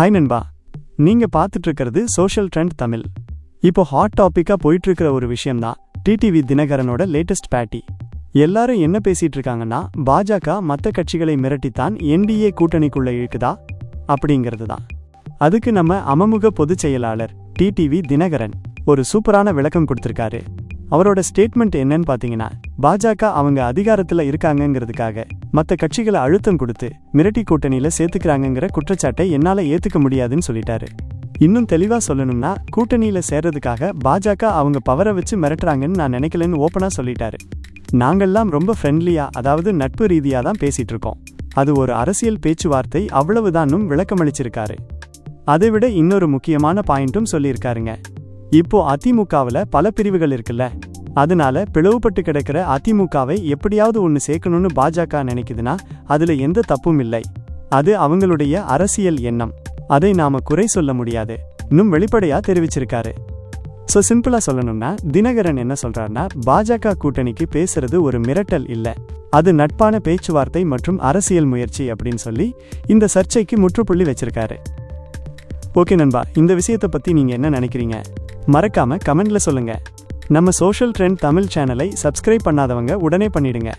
Hi நண்பா. நீங்க பார்த்துட்டு இருக்கிறது சோஷியல் ட்ரெண்ட் தமிழ். இப்போ ஹாட் டாப்பிக்காக போயிட்டுருக்கிற ஒரு விஷயம்தான் டிடிவி தினகரனோட லேட்டஸ்ட் பேட்டி எல்லாரும் என்ன பேசிட்டு இருக்காங்கன்னா பாஜக மற்ற கட்சிகளை மிரட்டித்தான் என்டிஏ கூட்டணிக்குள்ள இழுக்குதா? அப்படிங்கிறது தான் அதுக்கு நம்ம அமமுக பொதுச் செயலாளர் டிடிவி தினகரன் ஒரு சூப்பரான விளக்கம் கொடுத்துருக்காரு. அவரோட ஸ்டேட்மெண்ட் என்னன்னு பாத்தீங்கன்னா பாஜக அவங்க அதிகாரத்துல இருக்காங்கங்கிறதுக்காக மற்ற கட்சிகளை அழுத்தம் கொடுத்து மிரட்டி கூட்டணியில சேர்த்துக்கிறாங்கங்கிற குற்றச்சாட்டை என்னால ஏத்துக்க முடியாதுன்னு சொல்லிட்டாரு. இன்னும் தெளிவா சொல்லணும்னா கூட்டணியில சேர்றதுக்காக பாஜக அவங்க பவரை வச்சு மிரட்டுறாங்கன்னு நான் நினைக்கலன்னு ஓப்பனா சொல்லிட்டாரு. நாங்கள்லாம் ரொம்ப ஃப்ரெண்ட்லியா அதாவது நட்பு ரீதியா தான் பேசிட்டு இருக்கோம். அது ஒரு அரசியல் பேச்சுவார்த்தை அவ்வளவுதானும் விளக்கமளிச்சிருக்காரு. அதை விட இன்னொரு முக்கியமான பாயிண்ட்டும் சொல்லியிருக்காருங்க. இப்போ அதிமுகவுல பல பிரிவுகள் இருக்குல்ல. அதனால பிளவுபட்டு கிடக்கிற அதிமுகவை எப்படியாவது ஒன்னு சேர்க்கணும்னு பாஜக நினைக்குதுன்னா அதுல எந்த தப்பும் இல்லை. அது அவங்களுடைய அரசியல் எண்ணம். அதை நாம குறை சொல்ல முடியாது. இன்னும் வெளிப்படையா தெரிவிச்சிருக்காரு. ஸோ சிம்பிளா சொல்லணும்னா தினகரன் என்ன சொல்றாருன்னா பாஜக கூட்டணிக்கு பேசுறது ஒரு மிரட்டல் இல்ல. அது நட்பான பேச்சுவார்த்தை மற்றும் அரசியல் முயற்சி அப்படின்னு சொல்லி இந்த சர்ச்சைக்கு முற்றுப்புள்ளி வச்சிருக்காரு. ஓகே நண்பா இந்த விஷயத்தை பத்தி நீங்க என்ன நினைக்கிறீங்க? மறக்காம கமெண்ட்ல சொல்லுங்க. நம்ம சோஷியல் ட்ரெண்ட் தமிழ் சேனலை சப்ஸ்கிரைப் பண்ணாதவங்க உடனே பண்ணிடுங்க.